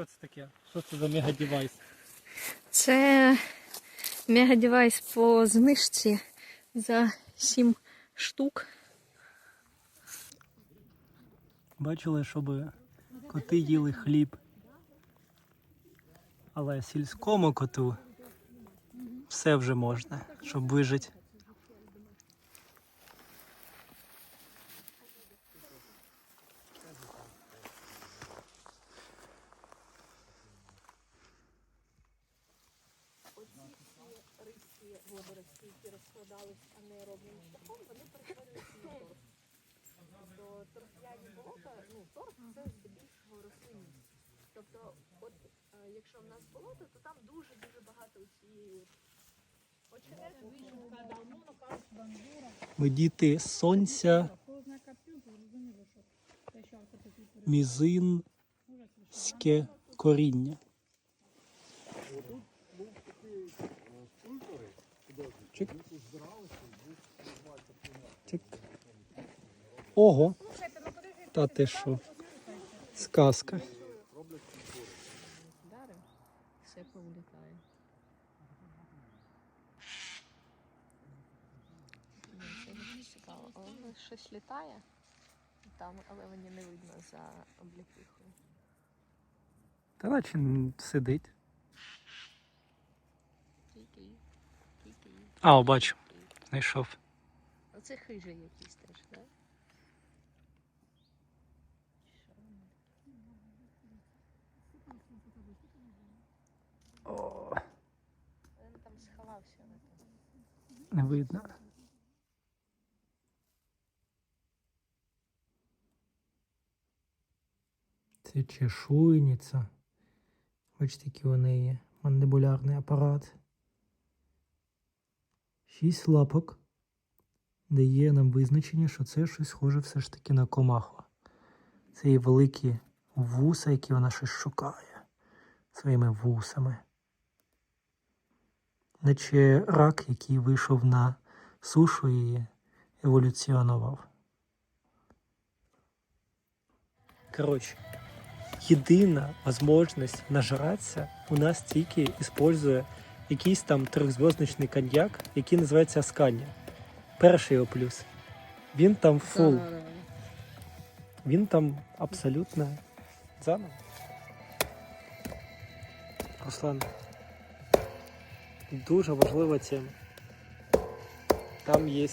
Що це таке? Що це за мегадевайс? Це мегадевайс по знижці за 7 штук. Бачили, щоб коти їли хліб. Але сільському коту все вже можна, щоб вижити. Якщо в нас болото, то там дуже-дуже багато цієї Ми діти сонця, мізинське коріння. Чик. Чик. Ого. Та ти що? Сказка. Дари, все повлітає. Це дуже цікаво. Але воно щось літає там, але мені не видно за обліпихою. Та наче сидить. А, о, бачу. Знайшов. Оце хижий якийсь теж, так? О, Він там сховався не видно. Це чешуйниця. Бачите, який у неї мандибулярний апарат. Шість лапок дає нам визначення, що це щось схоже все ж таки на комаху. Це її великі вуса, які вона щось шукає своїми вусами. Наче рак, який вийшов на сушу і еволюціонував. Коротше, єдина можливість нажратися у нас тільки використовує якийсь там трьохзв'язочний коньяк, який називається Асканія. Перший його плюс. Він там фул. Він там абсолютно заново. Руслан, дуже важлива тема. Там є.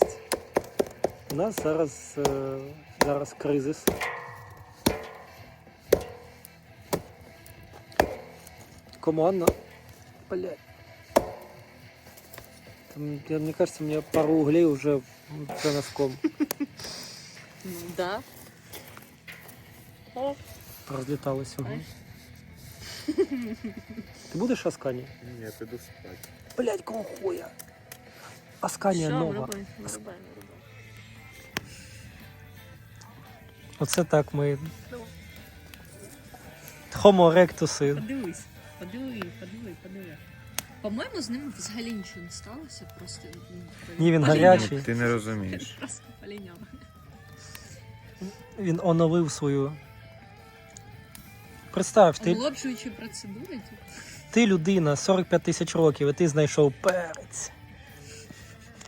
У нас зараз, е, зараз кризис. Команда. Блядь. Там, я, мне кажется, у меня пару углей уже за носком. Да. Розліталось. Угу. Ти будеш Аскані? Ні, піду спати. Блять, кого хуя? Асканія нова. Вирубай, вирубай, вирубай. Оце так ми. Homo erectus. Подивись, Подиви, подиви, подиви. По-моєму, з ним взагалі нічого не сталося, просто ну, Ні, він поліняв. гарячий. Ти не розумієш. Просто поліняв. Він оновив свою. Представ, ти, Омолоджуючі процедури, типу. ти людина 45 тисяч років, і ти знайшов перець.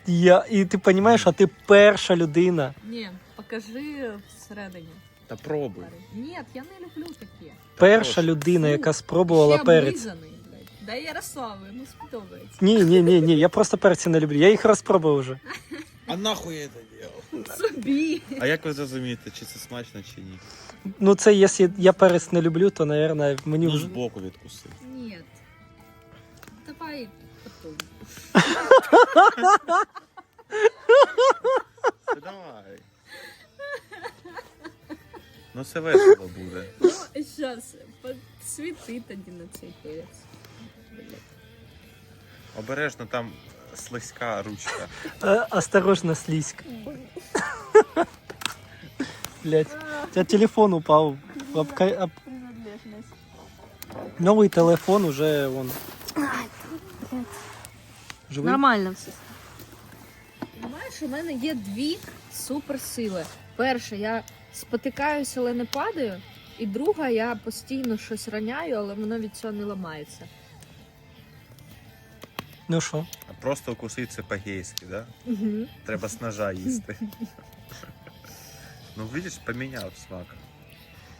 Я, і ти розумієш, а ти перша людина. Ні, покажи всередині. Та пробуй. Ні, я не люблю таке. Перша людина, яка спробувала Ще перець. облизаний, блядь. Да Ярославе, ну сподобається. Ні, ні, ні, ні, я просто перці не люблю. Я їх розпробував вже. А нахуй я це делав? Собі. А як ви зрозумієте, чи це смачно, чи ні? Ну, це якщо я перець не люблю, то, мабуть, мені Ну, вже. збоку відкуси. Ні. Давай потом. Та давай. Ну це весело буде. Ну, зараз, посвіти тоді на цей перець. Обережно там слизька ручка. Е, осторожно, слизька. Блять, у тебя телефон упал. Обка- об- Принадлежність. Новый телефон уже вон. Живий? Нормально все. Знаєш, у мене є дві суперсили. Перше, я спотикаюся, але не падаю. І друга, я постійно щось раняю, але воно від цього не ламається. Ну що? Просто укусити це по-гейськи, да? Угу. Треба з ножа їсти. ну, видиш, поміняв смак.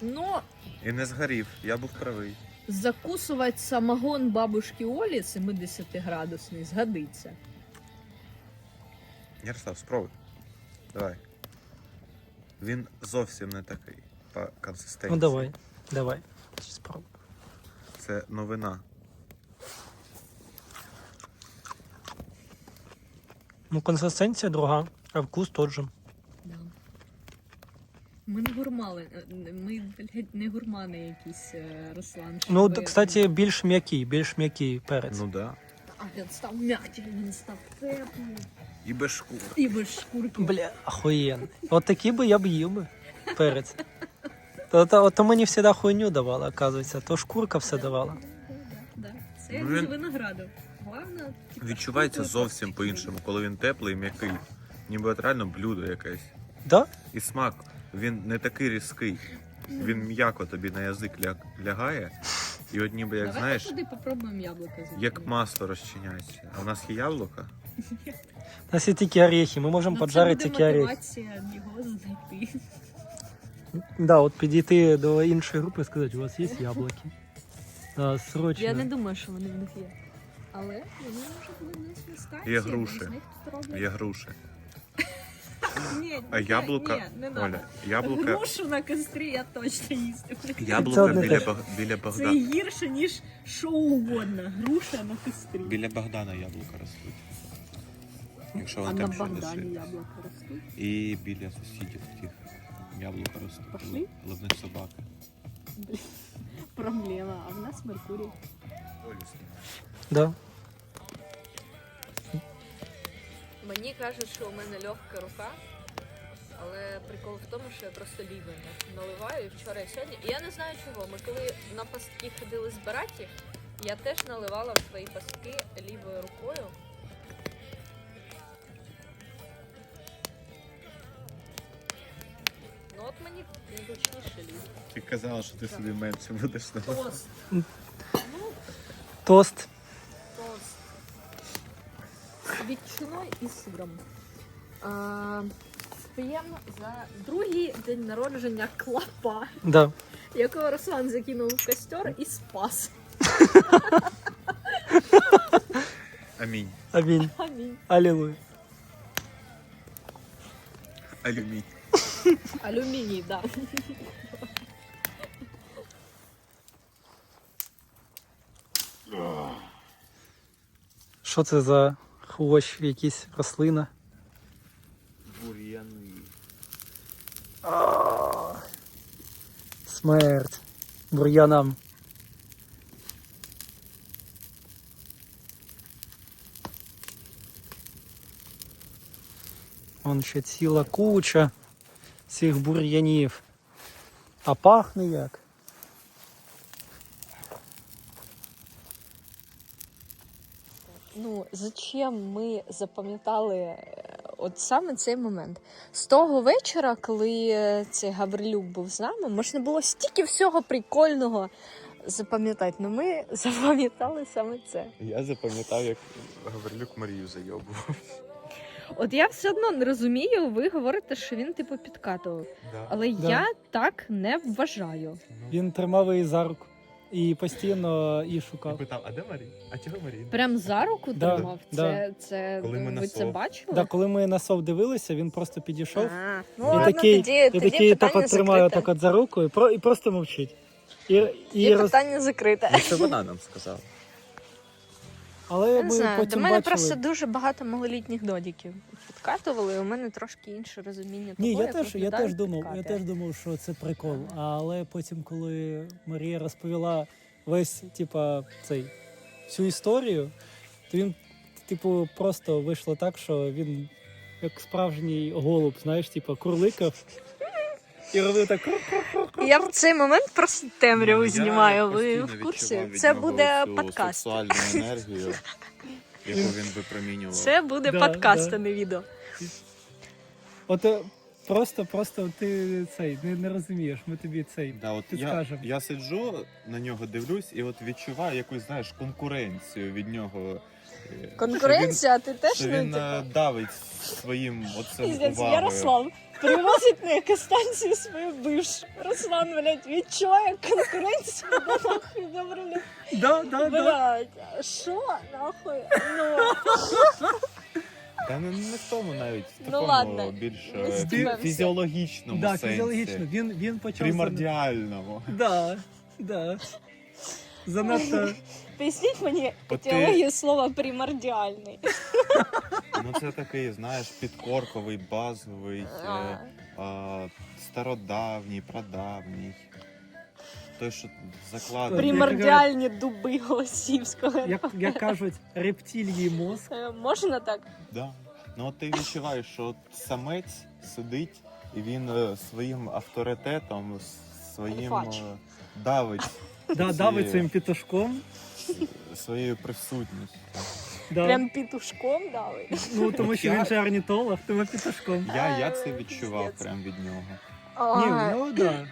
Ну, І не згорів, я був правий. закусувати самогон бабушки Олі 70-градусний згодиться. Ярослав, спробуй. Давай. Він зовсім не такий по консистенції. Ну давай, давай. Спробуй. Це новина. Ну, консистенція друга, а вкус тот же. Да. Ми не гурмали, е, ми блядь, не гурмани якісь, е, Руслан. Ну, щоб- кстати, більш м'який, більш м'який перець. Ну да. А він став м'який, він став теплий. І без шкур. І без шкурки. Бля, охуєнний. От такі би я б їв би. Перець. То, то, то мені завжди хуйню давала, оказується. То шкурка все давала. Да. Це Ну, як він- з винограду. Головне, типу, Відчувається зовсім по-іншому, коли він теплий і м'який. Ніби от реально блюдо якесь. Да? І смак, він не такий різкий. Він м'яко тобі на язик ля... лягає. І от ніби, як Давай знаєш, туди попробуємо яблуко закинути. як масло розчиняється. А в нас є яблука? У нас є тільки орехи, ми можемо Ну, поджарити це тільки буде орехи. мотивація його знайти. Да, от підійти до іншої групи і сказати, у вас є яблуки. Да, срочно. Я не думаю, що вони в них є. Але вони може бути десь на станції. Є груші. Є груші. Ні, А ні, яблука, Ні, не Оля, надо. яблука, Грушу на кострі я точно їсти. Це яблука одне біля, те. Баг... біля Це Богдана. гірше, ніж що угодно. Груша на кострі. Біля Богдана яблука ростуть. Якщо а вони на там ще Богдані лишить. яблука ростуть. І біля сусідів тих яблука ростуть. Пошли? але в них собака. Проблема, а в нас Меркурій. Да. Мені кажуть, що у мене легка рука, але прикол в тому, що я просто лівою наливаю і вчора і сьогодні. І я не знаю чого. Ми коли на пастки ходили збирати їх, я теж наливала в свої пастки лівою рукою. Ну от мені зручніше ліво. Ти казала, що ти собі менше будеш. Тост. Тост. З ветчиною і сиром. А, П'ємо за другий день народження клапа, Да. якого Руслан закинув в костер і спас. Амінь. Амінь. Амінь. Алілуя. Алюмінь. Алюміній, да. Що це за хвощ, якісь рослина? Бур'яни. Смерть. Бур'янам. Вон ще ціла куча цих бур'янів. А пахне як. Ну, зачем ми запам'ятали е, от саме цей момент? З того вечора, коли е, цей Гаврилюк був з нами, можна було стільки всього прикольного запам'ятати. Ну ми запам'ятали саме це. Я запам'ятав, як Гаврилюк Марію зайобував. От я все одно не розумію, ви говорите, що він типу підкатував. Але Да. я так не вважаю. Він тримав її за руку і постійно її шукав. питав, а де Марі? А чого Марія? Прям за руку Да, тримав. да. Це, це Коли ми ви це сов. бачили? Да, коли ми на сов дивилися, він просто підійшов А, ну, і ладно, такий, тоді, і тоді такий так питання от тримає закрите. так от за руку і, про, і просто мовчить. І, і Тоді роз... питання закрите. Це вона нам сказала. Але Я ми знаю, потім до мене бачили. просто дуже багато малолітніх додіків підкатували, і у мене трошки інше розуміння того, Ні, я теж, я теж думав, я теж думав, що це прикол. Але потім, коли Марія розповіла весь, типа, цей всю історію, то він, типу, просто вийшло так, що він як справжній голуб, знаєш, типа, курликав. І робив так. Я в цей момент просто темряву знімаю. Ви в курсі? Це буде цю подкаст. Сексуальну енергію, яку він випромінював. Це буде Да, подкаст, да. а не відео. От е, Просто, просто ти цей не, не розумієш. Ми тобі цей Да, от я, підскажемо. я сиджу на нього, дивлюсь, і от відчуваю якусь, знаєш, конкуренцію від нього. е, Конкуренція, а ти теж Що він, ну, він типу, е, давить своїм оцим Піздець, увагою. Ярослав привозить на екостанцію свою бившу. Руслан, блядь, відчуває конкуренцію. Нахуй, добре, блядь. Да, да, да. Блядь, що нахуй? Ну, Та не, не в тому навіть, в Ну, такому ладно. більш е, здивимося. фізіологічному Да, сенсі. фізіологічно. Він, він почав. Примордіальному. Да, да. Занадто. Поясніть мені От ти- слова примордіальний. Ну це такий, знаєш, підкорковий, базовий, А, е, а, стародавній, прадавній. Той, що закладений. Примордіальні дуби Голосівського. Як, як кажуть, рептилії мозк. Е, Можна так? Да. Ну от ти відчуваєш, що от самець сидить і він е, своїм авторитетом, с- своїм Альфач. е, давить Да, Ці- давить своїм пітушком. Своєю присутністю. Да. Прям пітушком дали. Ну, тому що він же орнітолог, тому пітушком. Я, я це відчував прям від нього. Ні, А, ну да.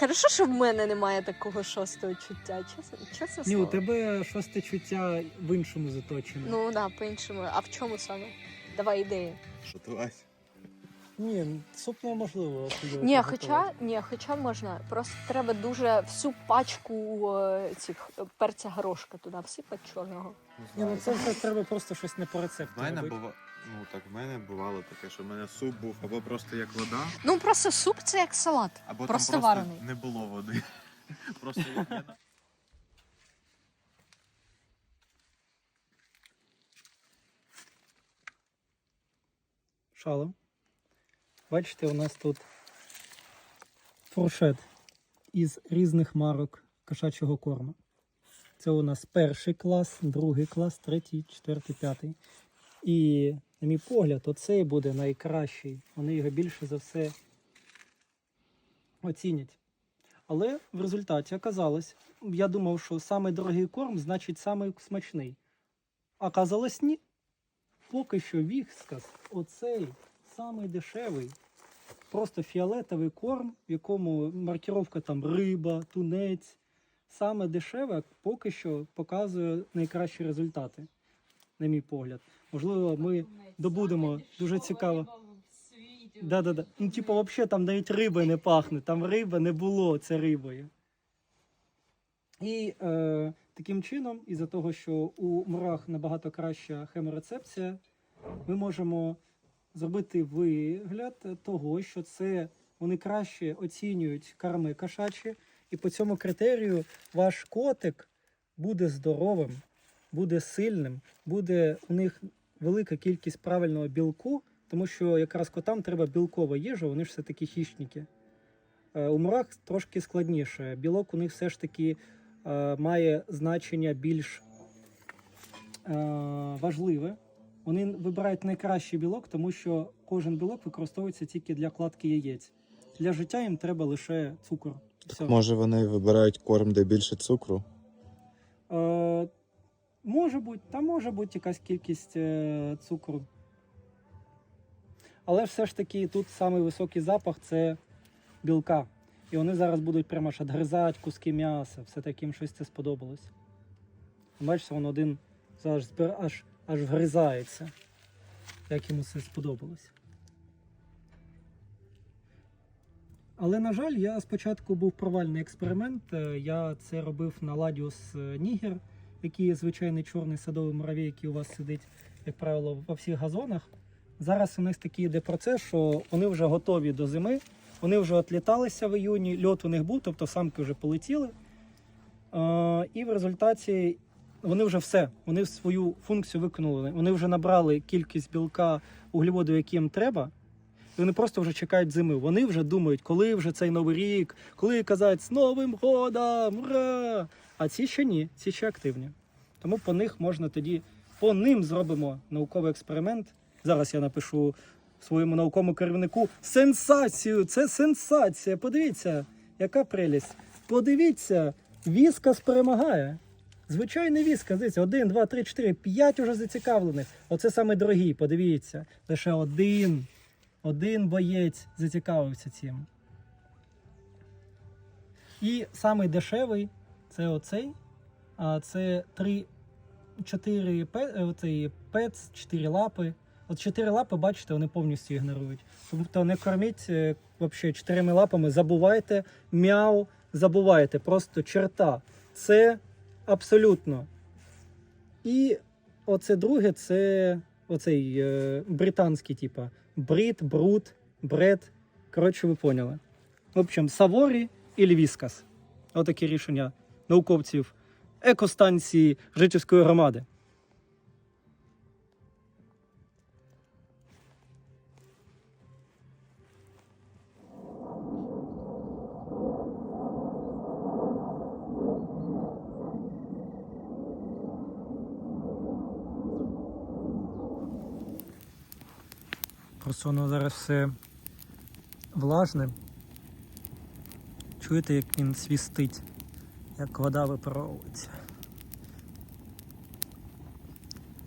Хорошо, що в мене немає такого шостого чуття. Чесно, чесно Ні, у слово. тебе шосте чуття в іншому заточене. Ну да, по-іншому. А в чому саме? Давай ідеї. Що ти Вась? Ні, суп неможливо. Ні, хоча ні, хоча можна. Просто треба дуже всю пачку е, цих е, перця горошка туди всипати чорного. Ні, ну це вже треба просто щось не по рецепту. В мене робити. бува... ну так в мене бувало таке, що в мене суп був або просто як вода, Ну просто суп це як салат. або Просто там просто варений. не було води. Просто я- Шалом. Бачите, у нас тут фуршет із різних марок кошачого корму. Це у нас перший клас, другий клас, третій, четвертий, п'ятий. І, на мій погляд, оцей буде найкращий. Вони його більше за все оцінять. Але в результаті оказалось, я думав, що самий дорогий корм значить самий смачний. А казалось ні. Поки що Віскас, оцей самий дешевий, просто фіолетовий корм, в якому маркіровка там риба, тунець. Саме дешеве поки що показує найкращі результати, на мій погляд. Можливо, ми добудемо дуже цікаво. Да, да, да. Ну, типу, взагалі там навіть риби не пахне, там риба не було, це рибою. І е, таким чином, із-за того, що у мурах набагато краща хеморецепція, ми можемо зробити вигляд того, що це вони краще оцінюють карми кошачі, і по цьому критерію ваш котик буде здоровим, буде сильним, буде у них велика кількість правильного білку, тому що якраз котам треба білкова їжа, вони ж все таки хищники. Е, У мурах трошки складніше. Білок у них все ж таки е, має значення більш е, важливе. Вони вибирають найкращий білок, тому що кожен білок використовується тільки для кладки яєць. Для життя їм треба лише цукор. Все. Може вони вибирають корм, де більше цукру? Е, може бути, там може бути якась кількість е, цукру. Але все ж таки тут самий високий запах це білка. І вони зараз будуть прямо аж відгризати куски м'яса. Все таки їм щось це сподобалось. Бачите, він один зараз аж, аж вгризається. Як йому це сподобалось. Але, на жаль, я спочатку був провальний експеримент. Е, Я це робив на Ладіус Нігер, який є звичайний чорний садовий муравій, який у вас сидить, як правило, во всіх газонах. Зараз у них такий йде процес, що вони вже готові до зими, вони вже отліталися в іюні, льот у них був, тобто самки вже полетіли. Е, І в результаті вони вже все, вони свою функцію виконали. Вони вже набрали кількість білка углеводів, які їм треба. І вони просто вже чекають зими. Вони вже думають, коли вже цей новий рік, коли казати з Новим годом! Ура! А ці ще ні, ці ще активні. Тому по них можна тоді, по ним зробимо науковий експеримент. Зараз я напишу своєму науковому керівнику сенсацію! Це сенсація! Подивіться, яка прелість! Подивіться, Віскас перемагає. Звичайний віскас, дивіться, один, два, три, чотири, п'ять уже зацікавлених. Оце саме дорогі, подивіться. Лише один один боєць зацікавився цим. І самий дешевий це оцей. А це 3, 4 пе- е, оцей пец, 4 лапи. От 4 лапи, бачите, вони повністю ігнорують. Тобто не корміть е, вообще чотирими лапами, забувайте, мяу, забувайте, просто черта. Це абсолютно. І оце друге, це оцей е, британський, типа брит, брут, бред. Коротше, ви поняли. В общем, Саворі і Львіскас. Отакі рішення науковців екостанції жительської громади. Просто воно зараз все влажне. Чуєте, як він свістить, як вода випаровується.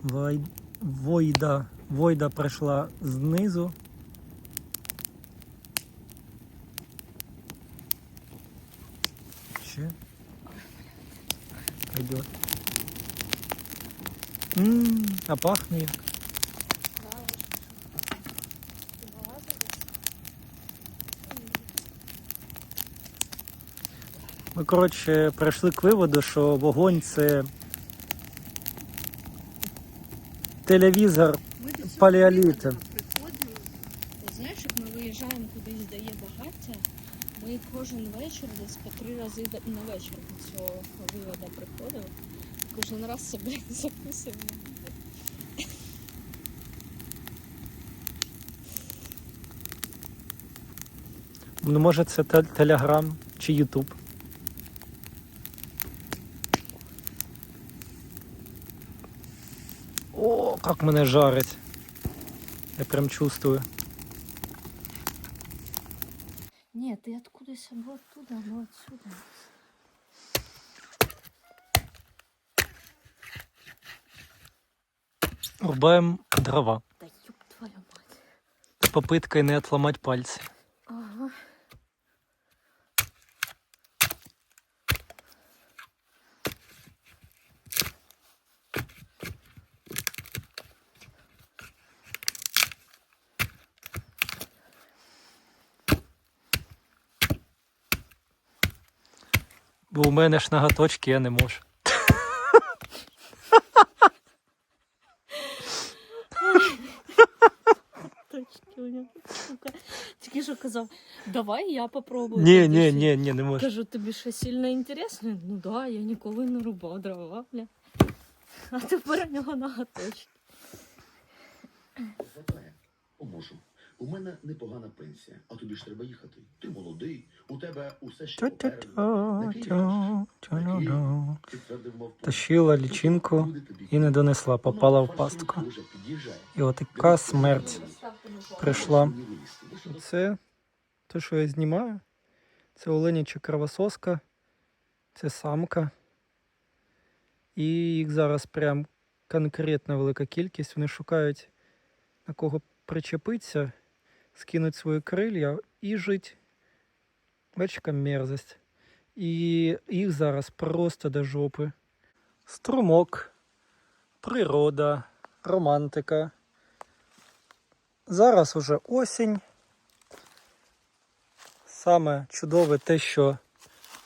Вой... Войда, Войда прийшла знизу. Ще. Пойдет. А пахне як. Ми, коротше, прийшли к виводу, що вогонь це телевізор. От Знаєш, як ми виїжджаємо кудись, де є багаття, ми кожен вечір десь по три рази на вечір до цього виводу приходили. Кожен раз це, блін, записуємо. Ну, може, це те- Телеграм чи Ютуб. О, як мене жарить. Я прям чувствую. Ні, ти откудись або оттуда, або отсюда. Рубаємо дрова. Та ёб твою мать. З попиткою не отломати пальці. Бо у мене ж ноготочки я не можу. Тільки що казав, давай я попробую. Ні, ні, ні, ні, не можу. Кажу, тобі що сильно інтересно? Ну да, я ніколи не рубав дрова, бля. А тепер у нього ноготочки. Хватає. Поможу. У мене непогана пенсія, а тобі ж треба їхати. Ти молодий, у тебе усе ще попереду. Тащила лічинку і не донесла, попала в пастку. І от така смерть прийшла. Це те, що я знімаю. Це оленяча кровососка, це самка. І їх зараз прям конкретна велика кількість. Вони шукають на кого причепитися, скинуть свої крилля і жить. Бачиш, мерзость. І їх зараз просто до жопи. Струмок, природа, романтика. Зараз уже осінь. Саме чудове те, що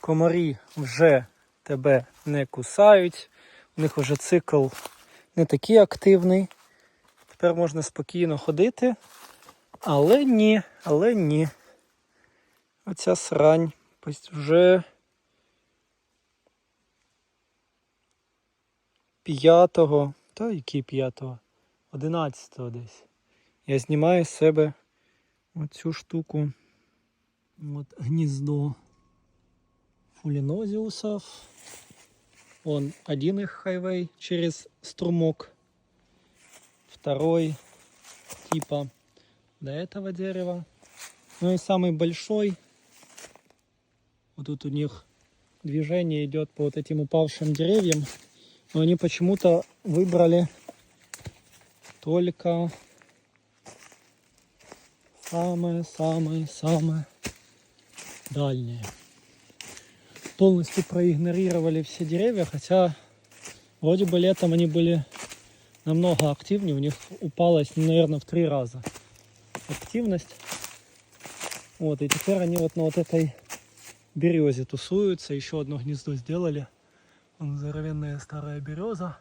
комарі вже тебе не кусають. У них вже цикл не такий активний. Тепер можна спокійно ходити. Але ні, але ні. Оця срань ось вже п'ятого, та який п'ятого? Одинадцятого десь. Я знімаю з себе оцю штуку. Вот гнездо фулинозиусов. Он один их хайвей через струмок. Второй типа до этого дерева. Ну и самый большой. Вот тут у них движение идет по вот этим упавшим деревьям. Но они почему-то выбрали только самое-самое-самое дальнее. Полностью проигнорировали все деревья, хотя вроде бы летом они были намного активнее, у них упалась, наверное, в три раза активность. Вот, и теперь они вот на вот этой березе тусуются, еще одно гнездо сделали. Вон здоровенная старая береза,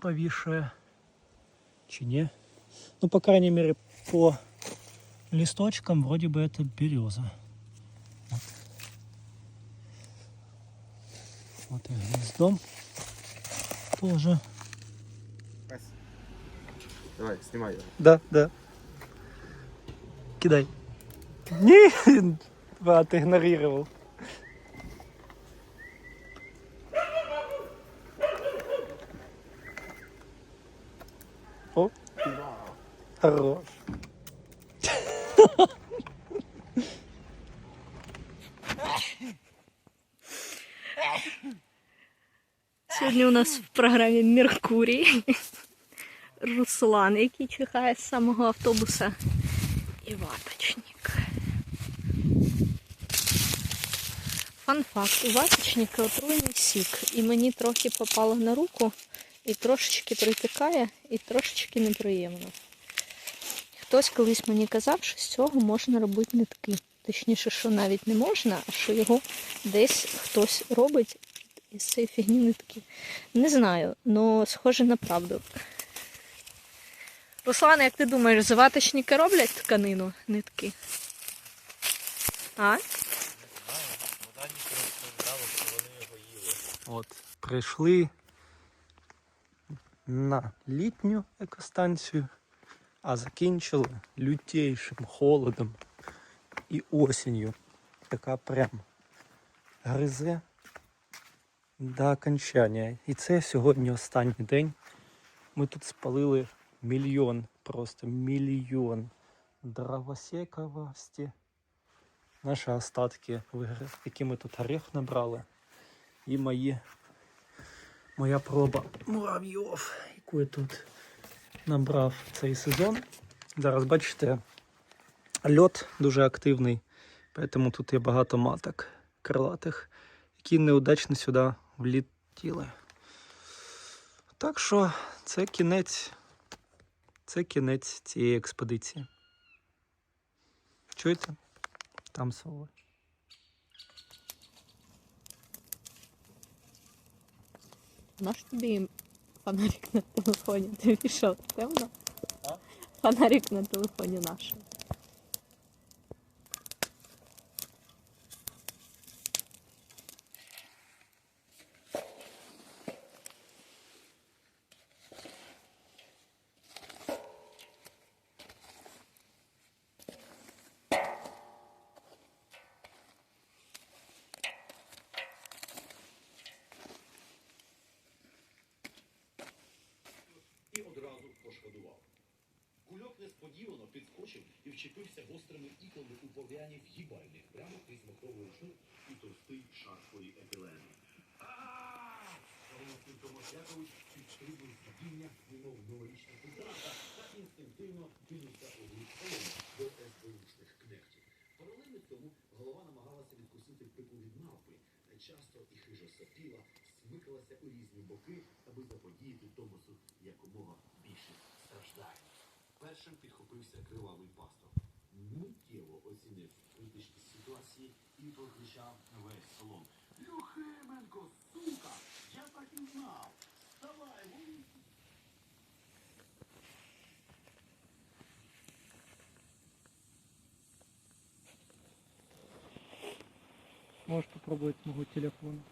повисшая, чи не. Ну, по крайней мере, по листочкам вроде бы это береза. Вот, вот и гнездо тоже. Давай, знімай його. Да, да. Кидай. Ні, брат, игнорировал. О, хорош. Сьогодні у нас в програмі Меркурій. Руслан, який чихає з самого автобуса. І ваточник. Фан факт, у ваточника отруйний сік. І мені трохи попало на руку, і трошечки притикає, і трошечки неприємно. Хтось колись мені казав, що з цього можна робити нитки. Точніше, що навіть не можна, а що його десь хтось робить із цієї фігні нитки. Не знаю, але схоже на правду. Руслан, як ти думаєш, заваточники роблять тканину нитки? А? От, прийшли на літню екостанцію, а закінчили лютейшим холодом і осінню, яка прям гризе до окончання. І це сьогодні останній день. Ми тут спалили мільйон, просто мільйон дровосековості. Наші остатки, які ми тут орех набрали і мої, моя проба муравйов, яку я тут набрав цей сезон. Зараз бачите, льот дуже активний, тому тут є багато маток крилатих, які неудачно сюди влітіли. Так що це кінець, це кінець цієї експедиції. Чуєте? Там сови. Наш тобі фонарик на телефоні. Ти пішов, темно? Фонарик на телефоні наш. і одразу пошкодував. Кульок несподівано підскочив і вчепився гострими іклами у пов'яні в'їбальних прямо крізь махровий шнур і товстий шар своєї епілени. Голосний Томас Якович підстрибнув з падіння, немов новорічна культуранта, та інстинктивно кинувся у глиб колони до СБУшних кнехтів. Паралельно цьому голова намагалася відкусити пику від мавпи, часто і хижо сопіла, смикалася у різні боки, аби заподіяти Томасу якомога більше страждань. Першим підхопився кривавий пастор. Миттєво оцінив критичність ситуації і прокричав весь салон. Юхименко, сука! Я так і знав! Вставай, вон Можешь попробовать с моего телефона.